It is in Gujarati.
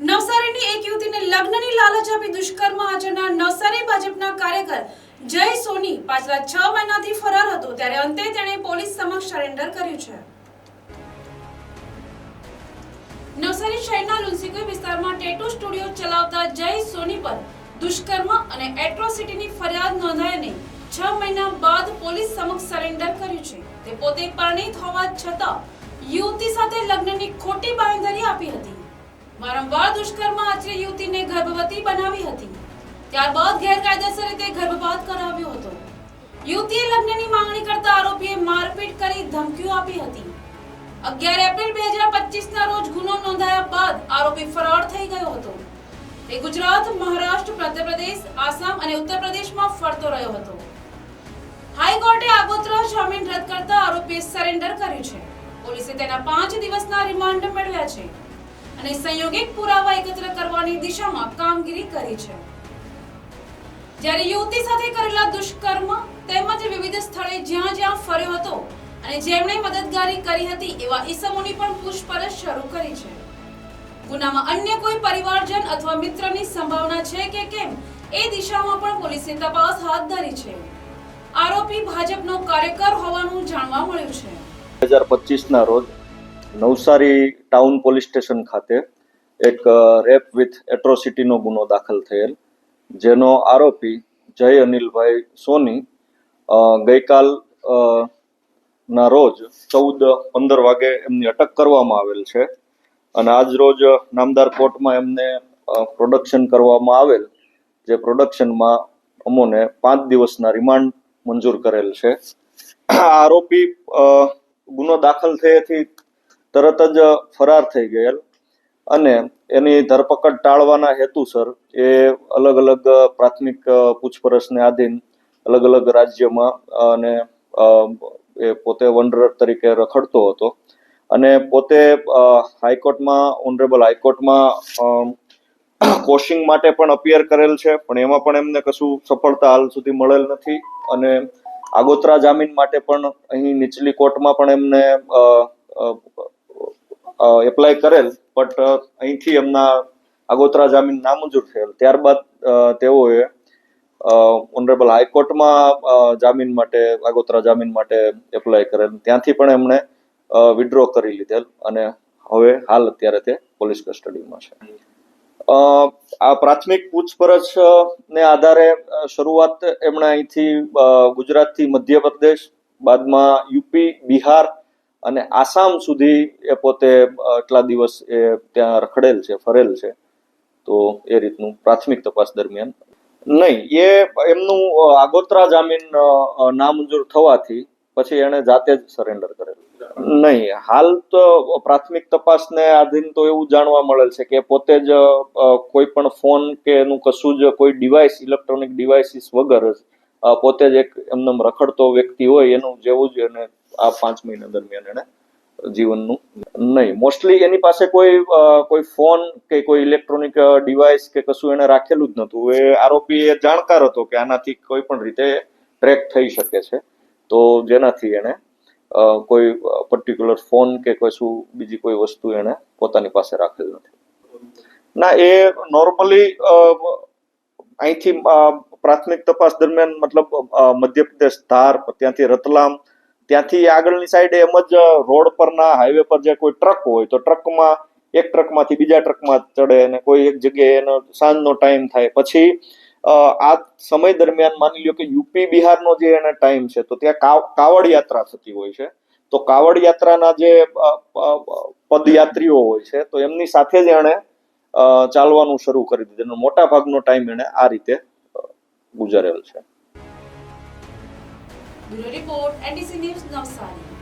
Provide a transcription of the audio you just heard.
નવસારીની એક યુવતીને લગ્નની લાલચ આપી દુષ્કર્મ આચરનાર નવસારી ભાજપના કાર્યકર જય સોની પાછલા છ મહિનાથી ફરાર હતો. ત્યારે અંતે તેણે પોલીસ સમક્ષ સરેન્ડર કર્યું છે. નવસારી શહેરના લુન્સીકુઈ વિસ્તારમાં ટેટુ સ્ટુડિયો ચલાવતા જય સોની પર દુષ્કર્મ અને એટ્રોસિટીની ફરિયાદ નોંધાઈને છ મહિના બાદ પોલીસ સમક્ષ સરેન્ડર કર્યું છે. તે પોતે પરણિત હોવા છતાં યુવતી સાથે લગ્નની ખોટી બાંયધરી આપી હતી. વારંવાર દુષ્કર્મ આચરી યુવતીને ગર્ભવતી બનાવી હતી. ત્યારબાદ ગેરકાયદેસર રીતે ગર્ભપાત કરાવ્યો હતો. યુવતીએ લગ્નની માંગણી કરતા આરોપીએ મારપીટ કરી ધમકીઓ આપી હતી. અગિયાર એપ્રિલ બે હજાર પચીસ ના રોજ ગુનો નોંધાયા બાદ આરોપી ફરાર થઈ ગયો હતો. તે ગુજરાત, મહારાષ્ટ્ર, મધ્યપ્રદેશ, આસામ અને ઉત્તર પ્રદેશમાં ફરતો રહ્યો હતો. હાઈકોર્ટે આગોતરા જામીન રદ કરતા આરોપીએ સરેન્ડર કર્યું છે. પોલીસે તેના પાંચ દિવસના રિમાન્ડ મેળવ્યા છે. અને સંયોગિક પુરાવા એકત્ર કરવાની દિશામાં કામગીરી કરી છે. જ્યારે યુવતી સાથે કરેલા દુષ્કર્મ તેમજ વિવિધ સ્થળે જ્યાં જ્યાં ફર્યો હતો અને જેમણે મદદગારી કરી હતી એવા ઈસમોની પણ પૂછપરછ શરૂ કરી છે. ગુનામાં અન્ય કોઈ પરિવારજન અથવા મિત્રની સંભાવના છે કે કેમ એ દિશામાં પણ પોલીસે તપાસ હાથ ધરી છે. આરોપી ભાજપનો કાર્યકર હોવાનું જાણવા મળ્યું છે. 2025 ના રોજ નવસારી ટાઉન પોલીસ સ્ટેશન ખાતે એક રેપ વિથ એટ્રોસિટીનો ગુનો દાખલ થયેલ, જેનો આરોપી જય અનિલભાઈ સોની ગઈકાલ ના રોજ ચૌદ, પંદર વાગે એમની અટક કરવામાં આવેલ છે. અને આજ રોજ નામદાર કોર્ટમાં એમને પ્રોડક્શન કરવામાં આવેલ, જે પ્રોડક્શનમાં અમોને પાંચ દિવસના રિમાન્ડ મંજૂર કરેલ છે. આરોપી ગુનો દાખલ થયેથી તરત જ ફરાર થઈ ગયેલ. અને એની ધરપકડ ટાળવાના હેતુસર એ અલગ અલગ પ્રાથમિક પૂછપરછને આધીન અલગ અલગ રાજ્યમાં અને એ પોતે વંડરર તરીકે રખડતો હતો. અને પોતે હાઈકોર્ટમાં, ઓનરેબલ હાઈકોર્ટમાં કોશિંગ માટે પણ અપિયર કરેલ છે, પણ એમાં પણ એમને કશું સફળતા હાલ સુધી મળેલ નથી. અને આગોતરા જામીન માટે પણ અહીં નીચલી કોર્ટમાં પણ એમને એપ્લાય કરેલ બટ અહીંથી એમના આગોતરા જામીન નામંજૂર થયેલ. ત્યારબાદ તેઓએ ઓનરેબલ હાઈકોર્ટમાં જામીન માટે, આગોતરા જામીન માટે એપ્લાય કરેલ. ત્યાંથી પણ એમણે વિડ્રો કરી લીધેલ અને હવે હાલ અત્યારે તે પોલીસ કસ્ટડીમાં છે. આ પ્રાથમિક પૂછપરછ ને આધારે શરૂઆત એમણે અહીંથી ગુજરાતથી મધ્યપ્રદેશ, બાદમાં યુપી, બિહાર અને આસામ સુધી એ પોતે આટલા દિવસ એ ત્યાં રખડેલ છે, ફરેલ છે. તો એ રીતનું પ્રાથમિક તપાસ દરમિયાન. નહીં, એ એમનું આગોતરા જામીન નામંજૂર થવાથી પછી એણે જાતે જ સરેન્ડર કરેલું. નહીં, હાલ તો પ્રાથમિક તપાસને આધીન તો એવું જાણવા મળેલ છે કે પોતે જ કોઈ પણ ફોન કે એનું કશું જ કોઈ ડિવાઇસ ઇલેક્ટ્રોનિક ડિવાઇસીસ વગર જ પોતે જ એક એમનેમ રખડતો વ્યક્તિ હોય એનું જેવું જ એને આ પાંચ મહિના દરમિયાન એને જીવનનું નહીં. મોસ્ટલી એની પાસે કોઈ કોઈ ફોન કે કોઈ ઇલેક્ટ્રોનિક ડિવાઇસ કે કશું એને રાખેલું જ નહોતું. એ આરોપી એ જાણકાર હતો કે આનાથી કોઈ પણ રીતે ટ્રેક થઈ શકે છે. તો જેનાથી એને કોઈ પર્ટિક્યુલર ફોન કે કશું બીજી કોઈ વસ્તુ એને પોતાની પાસે રાખેલ નથી. ના, એ નોર્મલી અહીંથી પ્રાથમિક તપાસ દરમિયાન મતલબ મધ્યપ્રદેશ ધાર, ત્યાંથી રતલામ, ત્યાંથી આગળની સાઈડે એમ જ રોડ પરના હાઈવે પર જે કોઈ ટ્રક હોય, તો ટ્રકમાં એક ટ્રકમાંથી બીજા ટ્રકમાં ચડે અને કોઈ એક જગ્યાએ એનો સાંજનો ટાઈમ થાય. પછી આ સમય દરમિયાન માની લ્યો કે યુપી બિહારનો જે એને ટાઈમ છે, તો ત્યાં કાવ- કાવડ યાત્રા થતી હોય છે. તો કાવડ યાત્રાના જે પદયાત્રીઓ હોય છે, તો એમની સાથે જ એણે ચાલવાનું શરૂ કરી દીધું. મોટા ભાગનો ટાઈમ એણે આ રીતે ગુજારેલ છે. Report NDC news Navsari.